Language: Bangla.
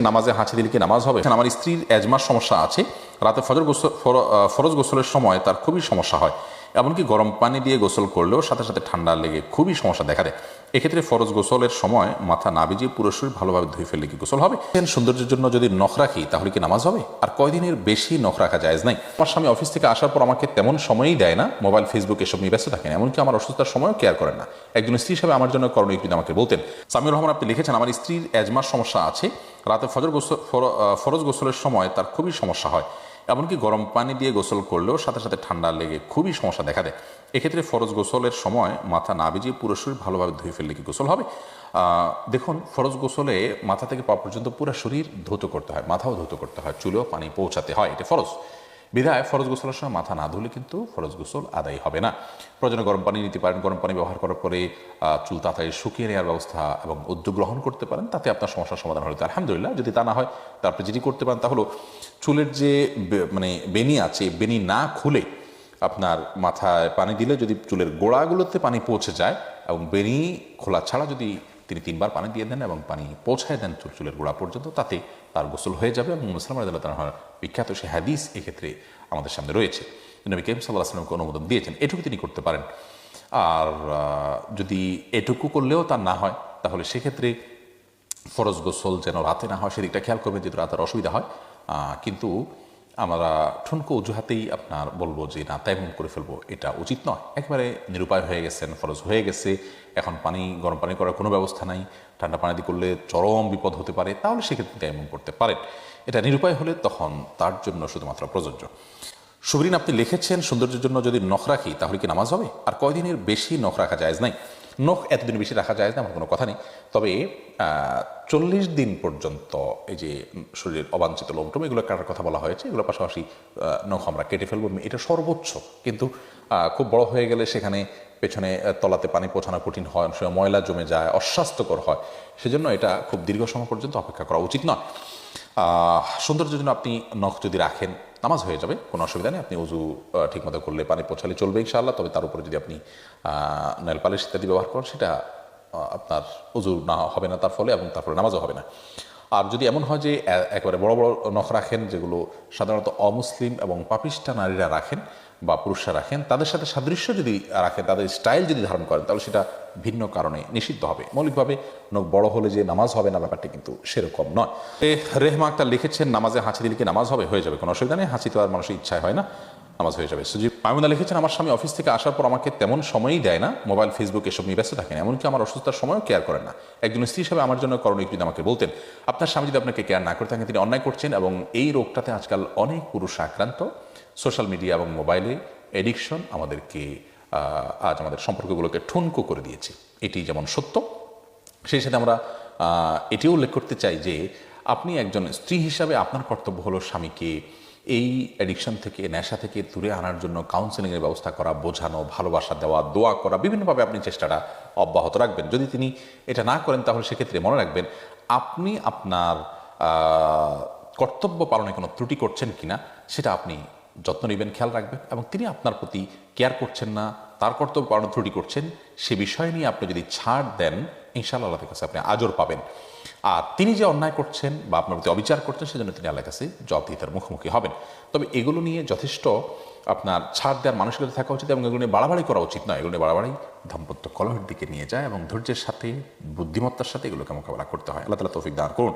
নামাজে হাঁচি দিলে কি নামাজ হবে? আমার স্ত্রীর এজমার সমস্যা আছে। রাতে ফজর গোসল, ফর- ফরজ গোসলের সময় তার খুবই সমস্যা হয়। এমনকি গরম পানি দিয়ে গোসল করলেও সাথে সাথে ঠান্ডা লেগে খুবই সমস্যা দেখা দেয়। এক্ষেত্রে ফরজ গোসলের সময় মাথা না ভিজিয়ে পুরো শরীর ভালোভাবে ধুয়ে ফেললে কি গোসল হবে? সৌন্দর্যের জন্য যদি নখ রাখি, তাহলে কি নামাজ হবে? আর কয়দিনের বেশি নখ রাখা যায় নাই? আমার স্বামী অফিস থেকে আসার পর আমাকে তেমন সময়ই দেয় না। মোবাইল ফেসবুক এসব নিয়ে ব্যস্ত থাকেন। এমনকি আমার অসুস্থতার সময়ও কেয়ার করেন না। একজন স্ত্রী হিসাবে আমার জন্য করণীয় যদি আমাকে বলতেন, সামিউর রহমান, আপনি লিখেছেন, আমার স্ত্রীর এজমার সমস্যা আছে। রাতে ফজর গোসল ফর- ফরজ গোসলের সময় তার খুবই সমস্যা হয়। এমনকি গরম পানি দিয়ে গোসল করলেও সাথে সাথে ঠান্ডা লেগে খুবই সমস্যা দেখা দেয়। এক্ষেত্রে ফরজ গোসলের সময় মাথা না ভিজিয়ে পুরো শরীর ভালোভাবে ধুয়ে ফেললে কি গোসল হবে? দেখুন, ফরজ গোসলে মাথা থেকে পা পর্যন্ত পুরো শরীর ধৌত করতে হয়, মাথাও ধৌত করতে হয়, চুলেও পানি পৌঁছাতে হয়, এটা ফরজ। বিধায় ফরজ গোসলের সময় মাথা না ধুলে কিন্তু ফরজ গোসল আদায় হবে না। প্রয়োজনে গরম পানি নিতে পারেন। গরম পানি ব্যবহার করার পরে চুল তাড়াতাড়ি শুকিয়ে নেওয়ার ব্যবস্থা এবং উদ্যোগ গ্রহণ করতে পারেন, তাতে আপনার সমস্যার সমাধান হলে আলহামদুলিল্লাহ, যদি তা না হয় তারপরে যেটি করতে পারেন তা হলো, চুলের যে মানে বেনি আছে বেনি না খুলে আপনার মাথায় পানি দিলে যদি চুলের গোড়াগুলোতে পানি পৌঁছে যায় এবং বেনি খোলা ছাড়া যদি তিনি তিনবার পানি দিয়ে দেন এবং পানি পৌঁছায় দেন চুল চুলের গোড়া পর্যন্ত, তাতে তার গোসল হয়ে যাবে এবং মুসলাম রাদিল্লাহ তাআলার বিখ্যাত সে হাদিস এক্ষেত্রে আমাদের সামনে রয়েছে। নবী করিম সাল্লাহ আসলামকে অনুমোদন দিয়েছেন, এটুকু তিনি করতে পারেন। আর যদি এটুকু করলেও তার না হয়, তাহলে সেক্ষেত্রে ফরজ গোসল যেন রাতে না হয়, সেদিকটা খেয়াল করবেন যদি রাতের অসুবিধা হয়। কিন্তু আমরা ঠুনকো অজুহাতেই আপনার বলব যে, না তাইমুম করে ফেলব। এটা উচিত নয়। একেবারে নিরুপায় হয়ে গেছেন, ফরজ হয়ে গেছে। এখন পানি, গরম পানি করার কোনো ব্যবস্থা নাই। ঠান্ডা পানি দিয়ে করলে চরম বিপদ হতে পারে। তাহলে সেক্ষেত্রে তাইমুম করতে পারেন। এটা নিরুপায় হলে তখন তার জন্য শুধুমাত্র প্রযোজ্য। সুবরিন, আপনি লিখেছেন, সৌন্দর্যের জন্য যদি নখ রাখি, তাহলে কি নামাজ হবে? আর কয়দিনের বেশি নখ রাখা যায় নাই। নখ এতদিন বেশি রাখা যায় না, আমার কোনো কথা নেই। তবে চল্লিশ দিন পর্যন্ত এই যে শরীরের অবাঞ্ছিত লোমটম এগুলো কাটার কথা বলা হয়েছে, এগুলো পাশাপাশি নখ আমরা কেটে ফেলব। এটা সর্বোচ্চ। কিন্তু খুব বড় হয়ে গেলে সেখানে পেছনে তলাতে পানি পৌঁছানো কঠিন হয় সময় ময়লা জমে যায়, অস্বাস্থ্যকর হয়। সেজন্য এটা খুব দীর্ঘ সময় পর্যন্ত অপেক্ষা করা উচিত নয়। সৌন্দর্যের জন্য আপনি নখ যদি রাখেন নামাজ হয়ে যাবে, কোনো অসুবিধা নেই। আপনি উজু ঠিক ঠিকমতো করলে পানি পৌঁছালে চলবে ইনশাআল্লাহ। তবে তার উপরে যদি আপনি নেল পালিশ ইত্যাদি ব্যবহার করেন, সেটা আপনার উজু না হবে না তার ফলে এবং তারপরে নামাজও হবে না। আর যদি এমন হয় যে একেবারে বড় বড় নখ রাখেন, যেগুলো সাধারণত অমুসলিম এবং পাপিষ্ঠা নারীরা রাখেন বা পুরুষরা রাখেন, তাদের সাথে সাদৃশ্য যদি রাখে, তাদের স্টাইল যদি ধারণ করেন, তাহলে সেটা ভিন্ন কারণে নিষিদ্ধ হবে। মৌলিকভাবে নখ বড় হলে যে নামাজ হবে না, ব্যাপারটি কিন্তু সেরকম নয়। রেহমা আক্তার লিখেছেন, নামাজে হাঁচি দিলে কি নামাজ হবে? হয়ে যাবে, কোনো অসুবিধা নেই, হাঁচি তো আর মানুষের ইচ্ছায় হয় না। নামাজ হয়ে যাবে। সুজিব মামুদা লিখেছেন, আমার স্বামী অফিস থেকে আসার পর আমাকে তেমন সময়ই দেয় না। মোবাইল, ফেসবুক এসব নিয়ে ব্যস্ত থাকেন। এমনকি আমার অসুস্থতার সময়ও কেয়ার করেন না। একজন স্ত্রী হিসাবে আমার জন্য করণীয় যদি আমাকে বলতেন, আপনার স্বামী যদি আপনাকে কেয়ার না করে থাকেন, তিনি অন্যায় করছেন এবং এই রোগটাতে আজকাল অনেক পুরুষ আক্রান্ত। সোশ্যাল মিডিয়া এবং মোবাইলে এডিকশন আমাদেরকে আজ আমাদের সম্পর্কগুলোকে ঠুনকো করে দিয়েছে। এটি যেমন সত্য, সেই সাথে আমরা এটিও উল্লেখ করতে চাই যে, আপনি একজন স্ত্রী হিসাবে আপনার কর্তব্য হলো স্বামীকে এই অ্যাডিকশন থেকে, নেশা থেকে দূরে আনার জন্য কাউন্সেলিংয়ের ব্যবস্থা করা, বোঝানো, ভালোবাসা দেওয়া, দোয়া করা, বিভিন্নভাবে আপনি চেষ্টাটা অব্যাহত রাখবেন। যদি তিনি এটা না করেন, তাহলে সেক্ষেত্রে মনে রাখবেন, আপনি আপনার কর্তব্য পালনে কোনো ত্রুটি করছেন কিনা, সেটা আপনি যত্ন নেবেন খেয়াল রাখবেন এবং তিনি আপনার প্রতি কেয়ার করছেন না, তার কর্তব্য পালন ত্রুটি করছেন, সে বিষয় নিয়ে আপনি যদি ছাড় দেন, ইনশাআল্লাহ আল্লাহর কাছে আপনি আজর পাবেন। আর তিনি যে অন্যায় করছেন বা আপনার প্রতি অবিচার করছেন, সেজন্য তিনি আল্লাহর কাছে জবাবদিহিতার মুখোমুখি হবেন। তবে এগুলো নিয়ে যথেষ্ট আপনার ছাড় দেওয়ার মানসিকতা থাকা উচিত এবং এগুলো নিয়ে বাড়াবাড়ি করা উচিত নয়। এগুলো নিয়ে বাড়াবাড়ি দাম্পত্য কলহের দিকে নিয়ে যায় এবং ধৈর্যের সাথে, বুদ্ধিমত্তার সাথে এগুলোকে মোকাবেলা করতে হয়। আল্লাহ তালা তৌফিক দান করুন।